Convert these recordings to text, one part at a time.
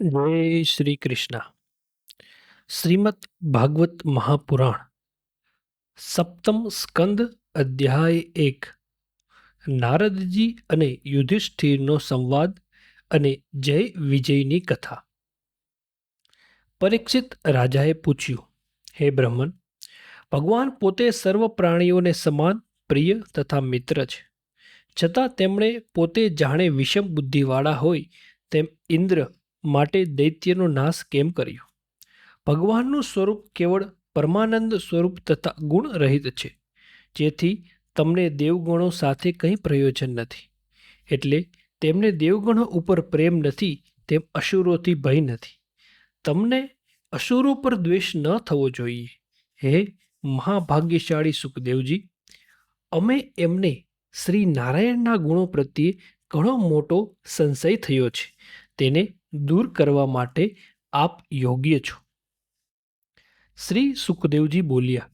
જય શ્રી કૃષ્ણ. શ્રીમદ ભાગવત મહાપુરાણ, સપ્તમ સ્કંદ અધ્યાય એક. નારદજી અને યુધિષ્ઠિરનો સંવાદ અને જય વિજયની કથા. પરીક્ષિત રાજાએ પૂછ્યું, હે બ્રહ્મન, ભગવાન પોતે સર્વ પ્રાણીઓને સમાન, પ્રિય તથા મિત્ર છે. છતાં તેમણે પોતે જાણે વિષમ બુદ્ધિવાળા હોય તેમ ઇન્દ્ર માટે દૈત્યનો નાશ કેમ કર્યો? ભગવાનનું સ્વરૂપ કેવળ પરમાનંદ સ્વરૂપ તથા ગુણ રહિત છે, જેથી તમને દેવગણો સાથે કંઈ પ્રયોજન નથી. એટલે તેમને દેવગણો ઉપર પ્રેમ નથી, તેમ અસુરોથી ભય નથી. તમને અસુરો પર દ્વેષ ન થવો જોઈએ. હે મહાભાગ્યશાળી સુખદેવજી, અમે એમને શ્રી નારાયણના ગુણો પ્રત્યે ઘણો મોટો સંશય થયો છે. તેને દૂર કરવા માટે આપ યોગ્ય છો. શ્રી સુખદેવજી બોલ્યા,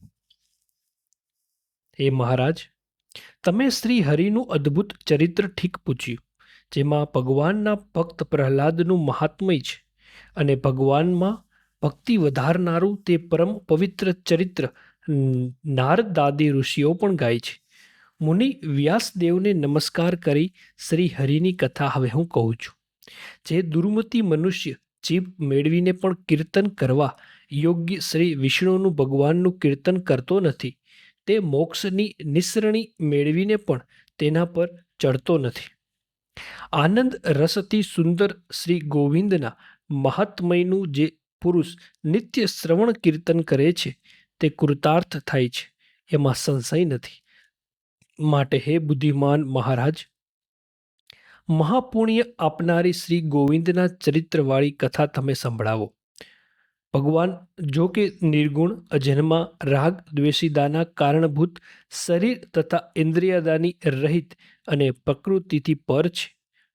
હે મહારાજ, તમે શ્રી હરિનું અદ્ભુત ચરિત્ર ઠીક પૂછ્યું, જેમાં ભગવાનના ભક્ત પ્રહલાદનું મહાત્મય છે અને ભગવાનમાં ભક્તિ વધારનારું તે પરમ પવિત્ર ચરિત્ર નારદાદી ઋષિઓ પણ ગાય છે. મુનિ વ્યાસદેવને નમસ્કાર કરી શ્રી હરિની કથા હવે હું કહું છું. જે દુર્મતી મનુષ્ય જીભ મેળવીને પણ કીર્તન કરવા યોગ્ય શ્રી વિષ્ણુનું ભગવાનનું કીર્તન કરતો નથી. તે મોક્ષની નિસરણી મેળવીને પણ તેના પર ચડતો નથી. આનંદ રસથી સુંદર શ્રી ગોવિંદના મહાત્મયનું જે પુરુષ નિત્ય શ્રવણ કીર્તન કરે છે, તે કૃતાર્થ થાય છે. એમાં સંશય નથી. માટે હે બુદ્ધિમાન મહારાજ મહાપુણ્ય આપનારી શ્રી ગોવિંદના ચરિત્રવાળી કથા તમે સંભળાવો. ભગવાન, જો કે નિર્ગુણ, અજન્મા, રાગ દ્વેષિદાના કારણભૂત, શરીર તથા ઇન્દ્રિયદાની રહિત અને પ્રકૃતિથી પર છે,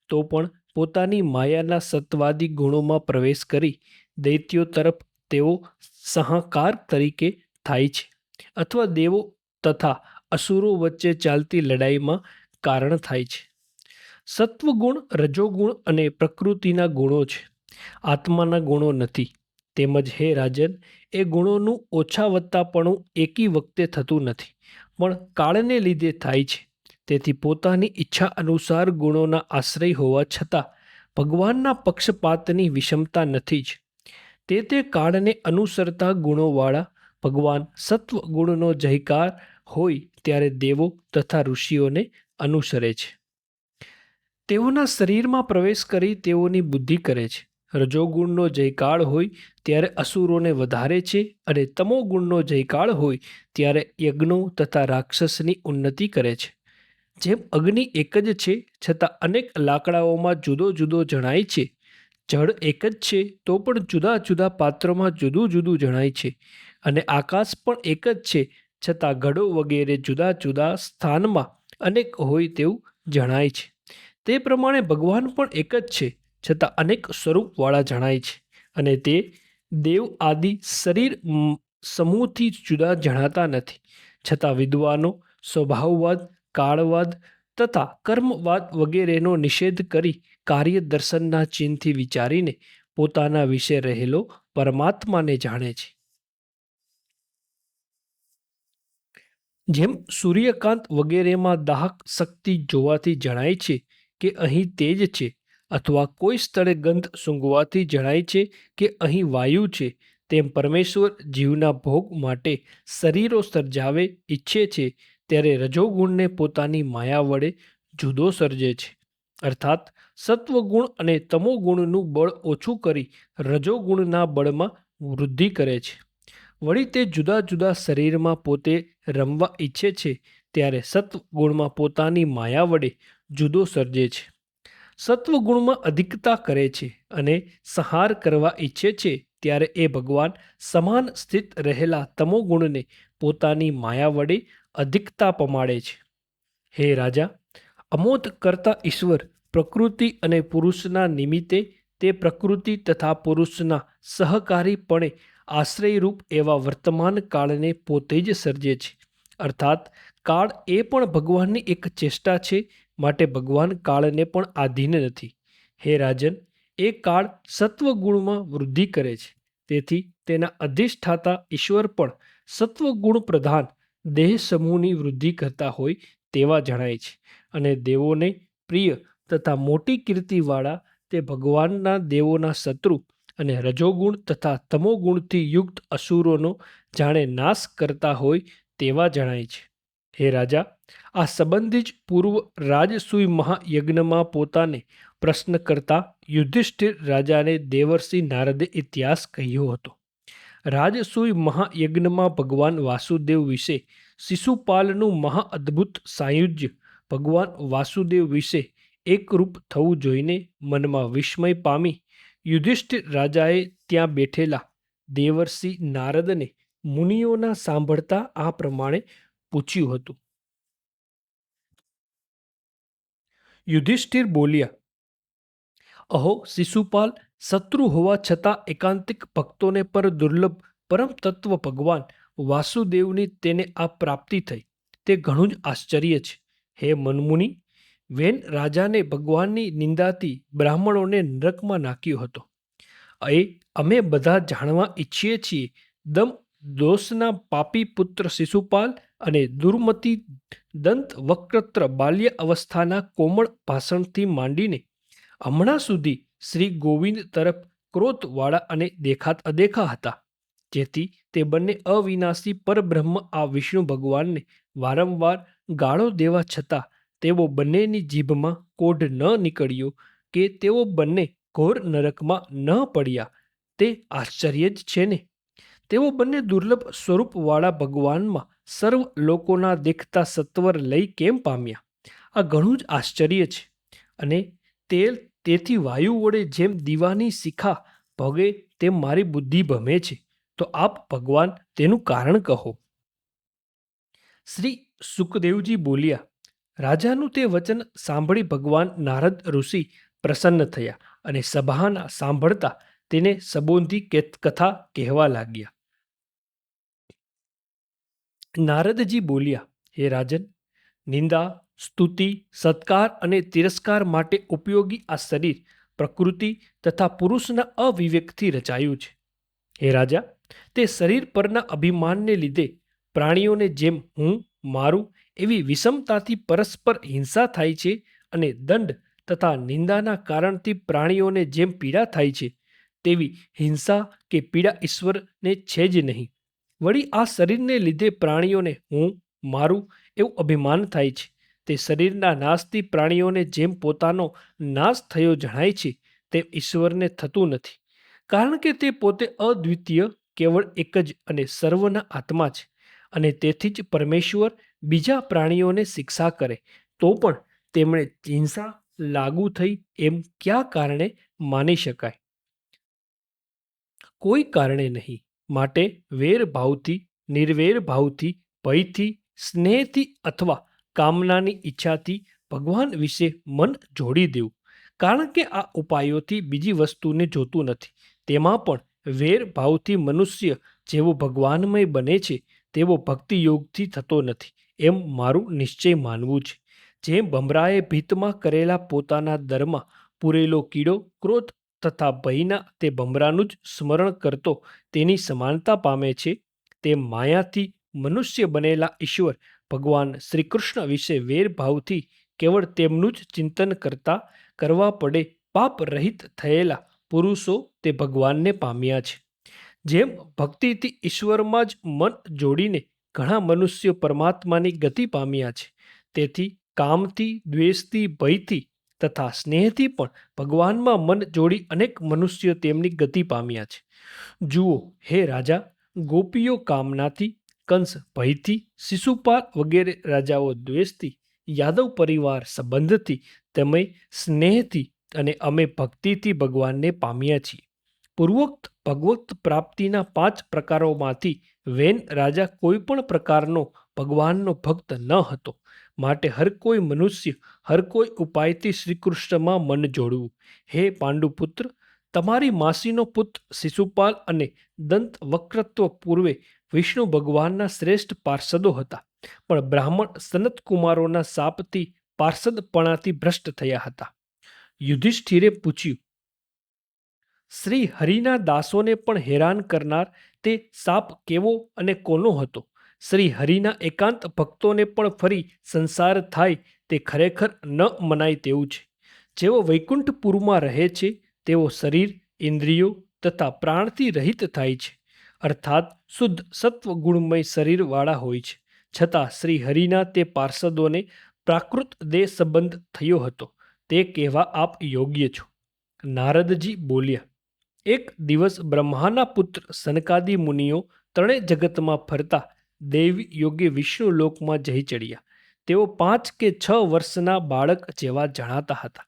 તો પણ પોતાની માયાના સત્વાદી ગુણોમાં પ્રવેશ કરી દૈત્યો તરફ તેઓ સહાકાર તરીકે થાય છે અથવા દેવો તથા અસુરો વચ્ચે ચાલતી લડાઈમાં કારણ થાય છે. સત્વગુણ, રજોગુણ અને પ્રકૃતિના ગુણો છે. આત્માના ગુણો નથી. તેમજ હે રાજન, એ ગુણોનું ઓછા વત્તાપણું એકી વખતે થતું નથી, પણ કાળને લીધે થાય છે. તેથી પોતાની ઈચ્છા અનુસાર ગુણોના આશ્રય હોવા છતાં ભગવાનના પક્ષપાતની વિષમતા નથી જ. તે તે કાળને અનુસરતા ગુણોવાળા ભગવાન સત્વ ગુણનો જયકાર હોય ત્યારે દેવો તથા ઋષિઓને અનુસરે છે. તેઓના શરીરમાં પ્રવેશ કરી તેઓની બુદ્ધિ કરે છે. રજોગુણનો જયકાળ હોય ત્યારે અસુરોને વધારે છે અને તમોગુણનો જયકાળ હોય ત્યારે યજ્ઞો તથા રાક્ષસની ઉન્નતિ કરે છે. જેમ અગ્નિ એક જ છે છતાં અનેક લાકડાઓમાં જુદો જુદો જણાય છે. જળ એક જ છે તો પણ જુદા જુદા પાત્રોમાં જુદું જુદું જણાય છે અને આકાશ પણ એક જ છે છતાં ઘડો વગેરે જુદા જુદા સ્થાનમાં અનેક હોય તેવું જણાય છે. તે પ્રમાણે ભગવાન પણ એક જ છે, છતાં અનેક સ્વરૂપવાળા જણાય છે. અને તે દેવ આદિ શરીર સમૂહથી જુદા જણાતા નથી. છતાં વિદ્વાનો, સ્વભાવવાદ, કાળવાદ તથા કર્મવાદ વગેરેનો નિષેધ કરી કાર્ય દર્શનના ચિહ્નથી વિચારીને પોતાના વિશે રહેલો પરમાત્માને જાણે છે. જેમ સૂર્યકાંત વગેરેમાં દાહક શક્તિ જોવાથી જણાય છે કે અહીં તેજ છે અથવા કોઈ સ્થળે ગંધ સૂંઘવાથી જણાય છે કે અહીં વાયુ છે, તેમ પરમેશ્વર જીવના ભોગ માટે શરીરો સર્જાવે ઈચ્છે છે, ત્યારે રજોગુણને પોતાની માયા વડે જુદો સર્જે છે. અર્થાત, સત્વગુણ અને તમોગુણનું બળ ઓછું કરી રજોગુણના બળમાં વૃદ્ધિ કરે છે. વળી તે જુદા જુદા શરીરમાં પોતે રમવા ઈચ્છે છે, ત્યારે સત્વગુણમાં પોતાની માયા વડે જુદો સર્જે છે. સત્વગુણમાં અધિકતા કરે છે અને સંહાર કરવા ઈચ્છે છે ત્યારે એ ભગવાન સમાન સ્થિત રહેલા તમોગુણને પોતાની માયા વડે અધિકતા પમાડે છે. હે રાજા, અમોદ કરતા ઈશ્વર પ્રકૃતિ અને પુરુષના નિમિત્તે તે પ્રકૃતિ તથા પુરુષના સહકારીપણે આશ્રયરૂપ એવા વર્તમાન કાળને પોતે જ સર્જે છે. અર્થાત કાળ એ પણ ભગવાનની એક ચેષ્ટા છે માટે ભગવાન કાળને પણ આધીન નથી. હે રાજન, એ કાળ સત્વગુણમાં વૃદ્ધિ કરે છે. તેથી તેના અધિષ્ઠાતા ઈશ્વર પણ સત્વગુણ પ્રધાન દેહ સમૂહની વૃદ્ધિ કરતા હોય તેવા જણાય છે. અને દેવોને પ્રિય તથા મોટી કીર્તિવાળા તે ભગવાનના દેવોના શત્રુ અને રજોગુણ તથા તમોગુણથી યુક્ત અસુરોનો જાણે નાશ કરતા હોય તેવા જણાય છે. હે રાજા, આ સંબંધી જ પૂર્વ રાજસૂય મહાયજ્ઞમાં પોતાને પ્રશ્ન કરતા યુધિષ્ઠિર રાજાને દેવર્ષિ નારદે ઇતિહાસ કહ્યો હતો. રાજસૂય મહાયજ્ઞમાં ભગવાન વાસુદેવ વિશે શિશુપાલનું મહાઅદ્ભુત સાયુજ્ય ભગવાન વાસુદેવ વિશે એકરૂપ થવું જોઈને મનમાં વિસ્મય પામી યુધિષ્ઠિર રાજાએ ત્યાં બેઠેલા દેવર્ષિ નારદને મુનિઓના સાંભળતા આ પ્રમાણે પૂછ્યું હતું. યુધિષ્ઠિર બોલ્યા, અહો, શિશુપાલ, શત્રુ હોવા છતાં એકાંતિક ભક્તોને પર દુર્લભ પરમ તત્વ ભગવાન વાસુદેવની તેને આ પ્રાપ્તિ થઈ. તે ઘણું જ આશ્ચર્ય છે. હે મનમુનિ, વેન રાજાને ભગવાનની નિંદાથી બ્રાહ્મણોને નરકમાં નાખ્યો હતો. એ અમે બધા જાણવા ઈચ્છીએ છીએ, દમ દોષના પાપી પુત્ર શિશુપાલ અને દુર્મતી દંત વક્રત્ર બાલ્ય અવસ્થાના કોમળ ભાષણથી માંડીને હમણાં સુધી શ્રી ગોવિંદ તરફ ક્રોધવાળા અને દેખાત અદેખા હતા, જેથી તે બંને અવિનાશી પરબ્રહ્મ આ વિષ્ણુ ભગવાનને વારંવાર ગાળો દેવા છતાં તેઓ બંનેની જીભમાં કોઢ ન નીકળ્યો કે તેઓ બંને ઘોર નરકમાં ન પડ્યા, તે આશ્ચર્ય જ છે ને. તેઓ બંને દુર્લભ સ્વરૂપવાળા ભગવાનમાં સર્વ લોકોના દેખતા સત્વર લઈ કેમ પામ્યા? આ ઘણું જ આશ્ચર્ય છે. અને તેલ તેથી વાયુ વડે જેમ દીવાની શિખા ભગે તેમ મારી બુદ્ધિ ભમે છે. તો આપ ભગવાન તેનું કારણ કહો. શ્રી સુખદેવજી બોલ્યા, રાજાનું તે વચન સાંભળી ભગવાન નારદ ઋષિ પ્રસન્ન થયા અને સભાના સાંભળતા તેને સંબોધી કથા કહેવા લાગ્યા. નારદજી બોલ્યા, હે રાજન, નિંદા, સ્તુતિ, સત્કાર અને તિરસ્કાર માટે ઉપયોગી આ શરીર પ્રકૃતિ તથા પુરુષના અવિવેકથી રચાયું છે. હે રાજા, તે શરીર પરના અભિમાનને લીધે પ્રાણીઓને જેમ હું, મારું એવી વિષમતાથી પરસ્પર હિંસા થાય છે અને દંડ તથા નિંદાના કારણથી પ્રાણીઓને જેમ પીડા થાય છે, તેવી હિંસા કે પીડા ઈશ્વરને છે જ નહીં. વળી આ શરીરને લીધે પ્રાણીઓને હું, મારું એવું અભિમાન થાય છે. તે શરીરના નાશથી પ્રાણીઓને જેમ પોતાનો નાશ થયો જણાય છે, તેમ ઈશ્વરને થતું નથી. કારણ કે તે પોતે અદ્વિતીય, કેવળ એક જ અને સર્વના આત્મા છે અને તેથી જ પરમેશ્વર બીજા પ્રાણીઓને શિક્ષા કરે. તો પણ તેમણે હિંસા લાગુ થઈ એમ ક્યાં કારણે માની શકાય? કોઈ કારણે નહીં. માટે વેર ભાવથી નિર્વેર ભાવથી ભયથી, સ્નેહથી અથવા કામનાની ઈચ્છાથી ભગવાન વિશે મન જોડી દેવું. કારણ કે આ ઉપાયોથી બીજી વસ્તુને જોતું નથી. તેમાં પણ વેર ભાવથી મનુષ્ય જેવો ભગવાનમય બને છે, તેવો ભક્તિયોગથી થતો નથી, એમ મારું નિશ્ચય માનવું છે. જેમ ભમરાએ ભીતમાં કરેલા પોતાના દરમાં પૂરેલો કીડો, ક્રોધ તથા ભયના તે ભમરાનું જ સ્મરણ કરતો તેની સમાનતા પામે છે. તે માયાથી મનુષ્ય બનેલા ઈશ્વર ભગવાન શ્રી કૃષ્ણ વિશે વેરભાવથી કેવળ તેમનું જ ચિંતન કરતા કરવા પડે પાપ રહિત થયેલા પુરુષો તે ભગવાનને પામ્યા છે. જેમ ભક્તિથી ઈશ્વરમાં જ મન જોડીને ઘણા મનુષ્યો પરમાત્માની ગતિ પામ્યા છે, તેથી કામથી, દ્વેષથી, ભયથી તથા સ્નેહથી પણ ભગવાનમાં મન જોડી અનેક મનુષ્યો તેમની ગતિ પામ્યા છે. જુઓ, હે રાજા, ગોપીઓ કામનાથી, કંસ ભયથી શિશુપાલ વગેરે રાજાઓ દ્વેષથી, યાદવ પરિવાર સંબંધથી તમે સ્નેહથી અને અમે ભક્તિથી ભગવાનને પામ્યા છીએ. પૂર્વોક્ત ભગવત પ્રાપ્તિના પાંચ પ્રકારોમાંથી વેન રાજા કોઈ પણ પ્રકારનો ભગવાનનો ભક્ત ન હતો. માટે હર કોઈ મનુષ્ય, હર કોઈ ઉપાયથી શ્રીકૃષ્ણમાં મન જોડવું. હે પાંડુપુત્ર, તમારી માસીનો પુત્ર શિશુપાલ અને દંત વક્રત્વ પૂર્વે વિષ્ણુ ભગવાનના શ્રેષ્ઠ પાર્ષદો હતા, પણ બ્રાહ્મણ સનત કુમારોના સાપથી પાર્ષદપણાથી ભ્રષ્ટ થયા હતા. યુધિષ્ઠિરે પૂછ્યું, શ્રી હરિના દાસોને પણ હેરાન કરનાર તે સાપ કેવો અને કોનો હતો? શ્રી હરિના એકાંત ભક્તોને પણ ફરી સંસાર થાય તે ખરેખર ન મનાય તેવું છે. જેઓ વૈકુંઠપુરમાં રહે છે, તેઓ શરીર, ઇન્દ્રિયો તથા પ્રાણથી રહિત થાય છે, અર્થાત શુદ્ધ સત્વગુણમય શરીરવાળા હોય છે. છતાં શ્રી હરિના તે પાર્ષદોને પ્રાકૃત દેહ સંબંધ થયો હતો. તે કહેવા આપ યોગ્ય છો. નારદજી બોલ્યા, એક દિવસ બ્રહ્માના પુત્ર સનકાદી મુનિઓ ત્રણે જગતમાં ફરતા દેવી યોગ્ય વિષ્ણુ લોકમાં જઈ ચડ્યા. તેઓ પાંચ કે છ વર્ષના બાળક જેવા જણાતા હતા.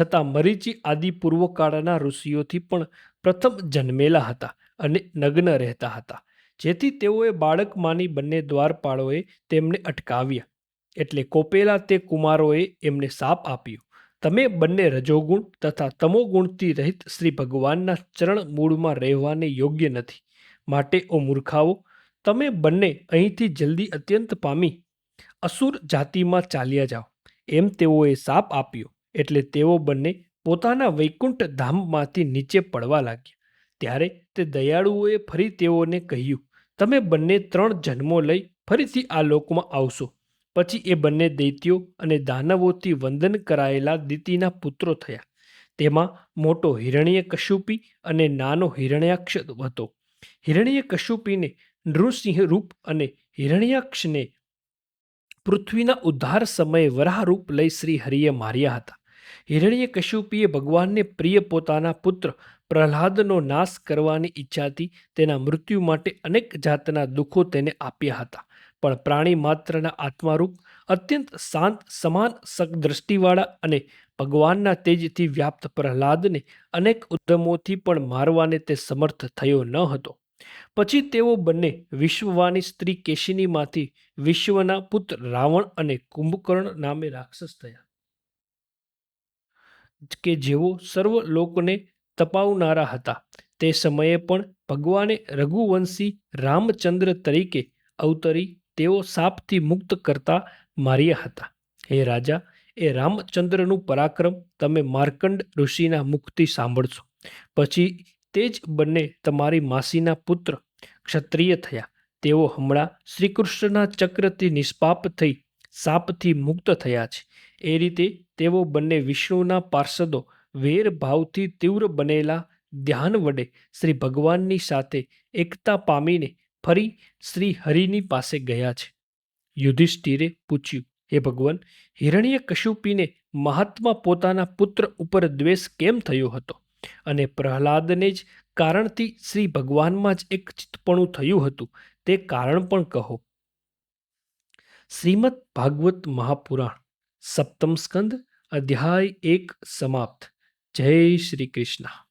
છતાં મરીચી આદિ પૂર્વકાળના ઋષિઓથી પણ પ્રથમ જન્મેલા હતા અને નગ્ન રહેતા હતા. જેથી તેઓએ બાળકમાંની બંને દ્વારપાળોએ તેમને અટકાવ્યા. એટલે કોપેલા તે કુમારોએ એમને સાપ આપ્યો. તમે બંને રજોગુણ તથા તમોગુણથી રહિત શ્રી ભગવાનના ચરણ મૂળમાં રહેવાને યોગ્ય નથી. માટે ઓ મૂર્ખાઓ તમે બંને અહીંથી જલ્દી અત્યંત પામી અસુર જાતિમાં ચાલ્યા જાઓ. એમ તેઓએ સાપ આપ્યો એટલે તેઓ બંને પોતાના વૈકુંઠ ધામમાંથી નીચે પડવા લાગ્યા. ત્યારે તે દયાળુઓએ ફરી તેઓને કહ્યું, તમે બંને ત્રણ જન્મો લઈ ફરીથી આ લોકમાં આવશો. પછી એ બંને દૈત્યો અને દાનવોથી વંદન કરાયેલા દિતિના પુત્રો થયા. તેમાં મોટો હિરણ્ય કશુપી અને નાનો હિરણ્યાક્ષ હતો. હિરણ્ય કશુપીને નૃસિંહ રૂપ અને હિરણ્યક્ષને પૃથ્વીના ઉદ્ધાર સમયે વરાહરૂપ લઈ શ્રી હરિએ માર્યા હતા. હિરણ્ય કશ્યુપીએ ભગવાનને પ્રિય પોતાના પુત્ર પ્રહલાદનો નાશ કરવાની ઈચ્છાથી તેના મૃત્યુ માટે અનેક જાતના દુઃખો તેને આપ્યા હતા. પણ પ્રાણી માત્રના આત્મારૂપ, અત્યંત શાંત, સમાન સકદ્રષ્ટિવાળા અને ભગવાનના તેજથી વ્યાપ્ત પ્રહલાદને અનેક ઉદ્યમોથી પણ મારવાને તે સમર્થ થયો ન હતો. પછી તેઓ બંને વિશ્વવાની સ્ત્રી કેશિનીમાંથી વિશ્વના પુત્ર રાવણ અને કુંભકર્ણ નામે રાક્ષસ થયા. કે જેઓ સર્વ લોકોને તપાવનારા હતા, તે સમયે પણ ભગવાને રઘુવંશી રામચંદ્ર તરીકે અવતરી તેઓ સાપથી મુક્ત કરતા માર્યા હતા. હે રાજા, એ રામચંદ્રનું પરાક્રમ તમે માર્કંડ ઋષિના મુખથી સાંભળશો. પછી તે જ બંને તમારી માસીના પુત્ર ક્ષત્રિય થયા. તેઓ હમણાં શ્રીકૃષ્ણના ચક્રથી નિષ્પાપ થઈ સાપથી મુક્ત થયા છે. એ રીતે તેઓ બંને વિષ્ણુના પાર્ષદો વેર ભાવથી તીવ્ર બનેલા ધ્યાન વડે શ્રી ભગવાનની સાથે એકતા પામીને ફરી શ્રી હરિની પાસે ગયા છે. યુધિષ્ઠિરે પૂછ્યું, હે ભગવાન હિરણ્ય કશુપીને મહાત્મા પોતાના પુત્ર ઉપર દ્વેષ કેમ થયો હતો? અને પ્રહલાદને જ કારણથી શ્રી ભગવાનમાં જ એક ચિત્તપણું થયું હતું, તે કારણ પણ કહો. શ્રીમદ ભાગવત મહાપુરાણ, સપ્તમ સ્કંદ, અધ્યાય એક સમાપ્ત. જય શ્રી કૃષ્ણ.